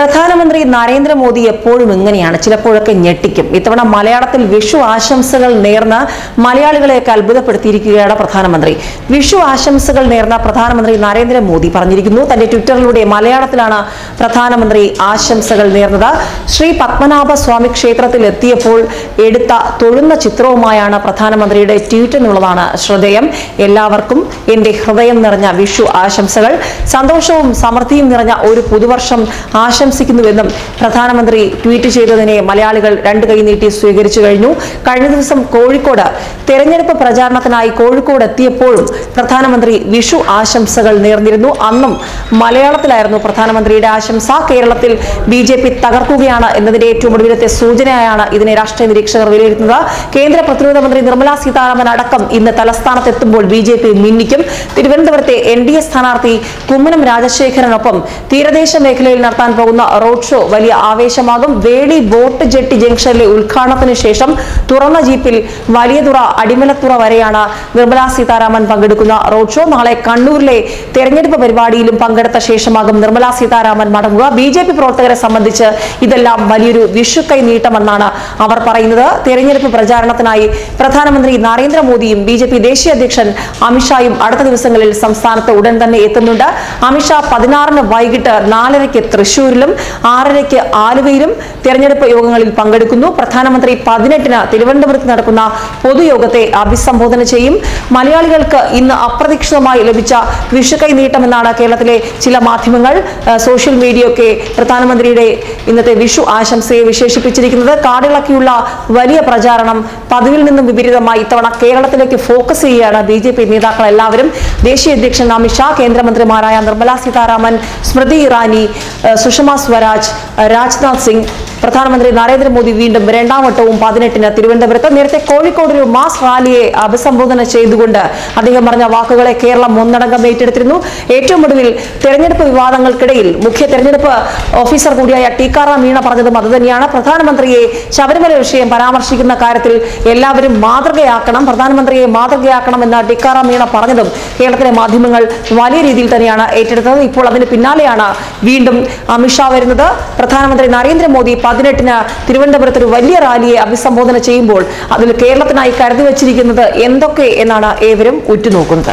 പ്രധാനമന്ത്രി നരേന്ദ്രമോദി എപ്പോഴും ഇങ്ങനെയാണ്. ചിലപ്പോഴൊക്കെ ഞെട്ടിക്കും. ഇത്തവണ മലയാളത്തിൽ വിഷു ആശംസകൾ നേർന്ന മലയാളികളെയൊക്കെ അത്ഭുതപ്പെടുത്തിയിരിക്കുകയാണ് പ്രധാനമന്ത്രി. വിഷു ആശംസകൾ നേർന്ന പ്രധാനമന്ത്രി നരേന്ദ്രമോദി പറഞ്ഞിരിക്കുന്നു. തന്റെ ട്വിറ്ററിലൂടെ മലയാളത്തിലാണ് പ്രധാനമന്ത്രി ആശംസകൾ നേർന്നത്. ശ്രീ പത്മനാഭ സ്വാമി ക്ഷേത്രത്തിൽ എത്തിയപ്പോൾ എടുത്ത തൊഴുന്ന ചിത്രവുമായാണ് പ്രധാനമന്ത്രിയുടെ ട്വീറ്റ് എന്നുള്ളതാണ് ശ്രദ്ധേയം. എല്ലാവർക്കും എന്റെ ഹൃദയം നിറഞ്ഞ വിഷു ആശംസകൾ. സന്തോഷവും സമൃദ്ധിയും നിറഞ്ഞ ഒരു പുതുവർഷം ആശംസിക്കുന്നുവെന്നും പ്രധാനമന്ത്രി ട്വീറ്റ് ചെയ്തതിനെ മലയാളികൾ രണ്ട് കൈ നീട്ടി സ്വീകരിച്ചു കഴിഞ്ഞു. കഴിഞ്ഞ ദിവസം കോഴിക്കോട് തെരഞ്ഞെടുപ്പ് പ്രചാരണത്തിനായി കോഴിക്കോട് എത്തിയപ്പോഴും പ്രധാനമന്ത്രി വിഷു ആശംസകൾ നേർന്നിരുന്നു. അന്നും മലയാളത്തിലായിരുന്നു പ്രധാനമന്ത്രിയുടെ ആശംസ. കേരളത്തിൽ ബി ജെ പി തകർക്കുകയാണ് എന്നതിന്റെ ഏറ്റവും ഒടുവിലത്തെ സൂചനയായാണ് ഇതിനെ രാഷ്ട്രീയ നിരീക്ഷകർ വിലയിരുത്തുന്നത്. കേന്ദ്ര പ്രതിരോധ മന്ത്രി നിർമ്മലാ സീതാരാമൻ അടക്കം ഇന്ന് തലസ്ഥാനത്തെത്തുമ്പോൾ ബി ജെ പി മിന്നിക്കും. തിരുവനന്തപുരത്തെ എൻ ഡി എ സ്ഥാനാർത്ഥി കുമ്മനം രാജശേഖരനൊപ്പം തീരദേശ മേഖലയിൽ നടത്താൻ പോകുന്ന റോഡ് ഷോ വലിയ ആവേശമാകും. വേളി ബോട്ട് ജെട്ടി ജംഗ്ഷനിലെ ഉദ്ഘാടനത്തിന് ശേഷം തുറന്ന ജീപ്പിൽ വലിയതുറ അടിമലത്തുറ വരെയാണ് നിർമ്മലാ സീതാരാമൻ പങ്കെടുക്കുന്ന റോഡ് ഷോ. നാളെ കണ്ണൂരിലെ തെരഞ്ഞെടുപ്പ് പരിപാടിയിലും പങ്കെടുത്ത ശേഷമാകും നിർമ്മലാ സീതാരാമൻ മടങ്ങുക. ബി ജെ പി പ്രവർത്തകരെ സംബന്ധിച്ച് ഇതെല്ലാം വലിയൊരു വിഷുക്കൈ നീട്ടമെന്നാണ് അവർ പറയുന്നത്. തെരഞ്ഞെടുപ്പ് പ്രചാരണത്തിനായി പ്രധാനമന്ത്രി നരേന്ദ്രമോദിയും ബി ദേശീയ അധ്യക്ഷൻ അമിത്ഷായും അടുത്ത ദിവസങ്ങളിൽ സംസ്ഥാനത്ത് ഉടൻ തന്നെ എത്തുന്നുണ്ട്. അമിത്ഷാ പതിനാറിന് വൈകിട്ട് നാലരയ്ക്ക് തൃശൂരിലും ആറരയ്ക്ക് ആലുവയിലും തെരഞ്ഞെടുപ്പ് യോഗങ്ങളിൽ പങ്കെടുക്കുന്നു. പ്രധാനമന്ത്രി പതിനെട്ടിന് തിരുവനന്തപുരത്ത് നടക്കുന്ന പൊതുയോഗത്തെ അഭിസംബോധന ചെയ്യും. മലയാളികൾക്ക് ഇന്ന് അപ്രതീക്ഷിതമായി ലഭിച്ച വിഷുക്കൈ നീട്ടമെന്നാണ് കേരളത്തിലെ ചില മാധ്യമങ്ങൾ സോഷ്യൽ മീഡിയ ഒക്കെ പ്രധാനമന്ത്രിയുടെ ഇന്നത്തെ വിഷു ആശംസയെ വിശേഷിപ്പിച്ചിരിക്കുന്നത്. കാടിളക്കിയുള്ള വലിയ പ്രചാരണം പതിവിൽ നിന്നും വിപരീതമായി ഇത്തവണ കേരളത്തിലേക്ക് ഫോക്കസ് ചെയ്യുകയാണ് ബി ജെ പി നേതാക്കൾ എല്ലാവരും. ദേശീയ അധ്യക്ഷൻ അമിത്ഷാ കേന്ദ്രമന്ത്രിമാരായ നിർമ്മലാ സീതാരാമൻ സ്മൃതി ഇറാനി सुषमा स्वराज राजनाथ सिंह പ്രധാനമന്ത്രി നരേന്ദ്രമോദി വീണ്ടും രണ്ടാം വട്ടവും പതിനെട്ടിന് തിരുവനന്തപുരത്ത് നേരത്തെ കോഴിക്കോട് ഒരു മാസ് റാലിയെ അഭിസംബോധന ചെയ്തുകൊണ്ട് അദ്ദേഹം പറഞ്ഞ വാക്കുകളെ കേരളം ഒന്നടങ്കം ഏറ്റെടുത്തിരുന്നു. ഏറ്റവും ഒടുവിൽ തെരഞ്ഞെടുപ്പ് വിവാദങ്ങൾക്കിടയിൽ മുഖ്യ തെരഞ്ഞെടുപ്പ് ഓഫീസർ കൂടിയായ ടീക്കാറാം മീണ പറഞ്ഞതും അതുതന്നെയാണ് പ്രധാനമന്ത്രിയെ ശബരിമല വിഷയം പരാമർശിക്കുന്ന കാര്യത്തിൽ എല്ലാവരും മാതൃകയാക്കണം പ്രധാനമന്ത്രിയെ മാതൃകയാക്കണം എന്ന ടിക്കാറാം മീണ പറഞ്ഞതും കേരളത്തിലെ മാധ്യമങ്ങൾ വലിയ രീതിയിൽ തന്നെയാണ് ഏറ്റെടുത്തത്. ഇപ്പോൾ അതിന് പിന്നാലെയാണ് വീണ്ടും അമിത്ഷാ വരുന്നത്. പ്രധാനമന്ത്രി നരേന്ദ്രമോദി പതിനെട്ടിന് തിരുവനന്തപുരത്ത് ഒരു വലിയ റാലിയെ അഭിസംബോധന ചെയ്യുമ്പോൾ അതിൽ കേരളത്തിനായി കരുതി വച്ചിരിക്കുന്നത് എന്തൊക്കെ എന്നാണ് ഏവരും ഉറ്റുനോക്കുന്നത്.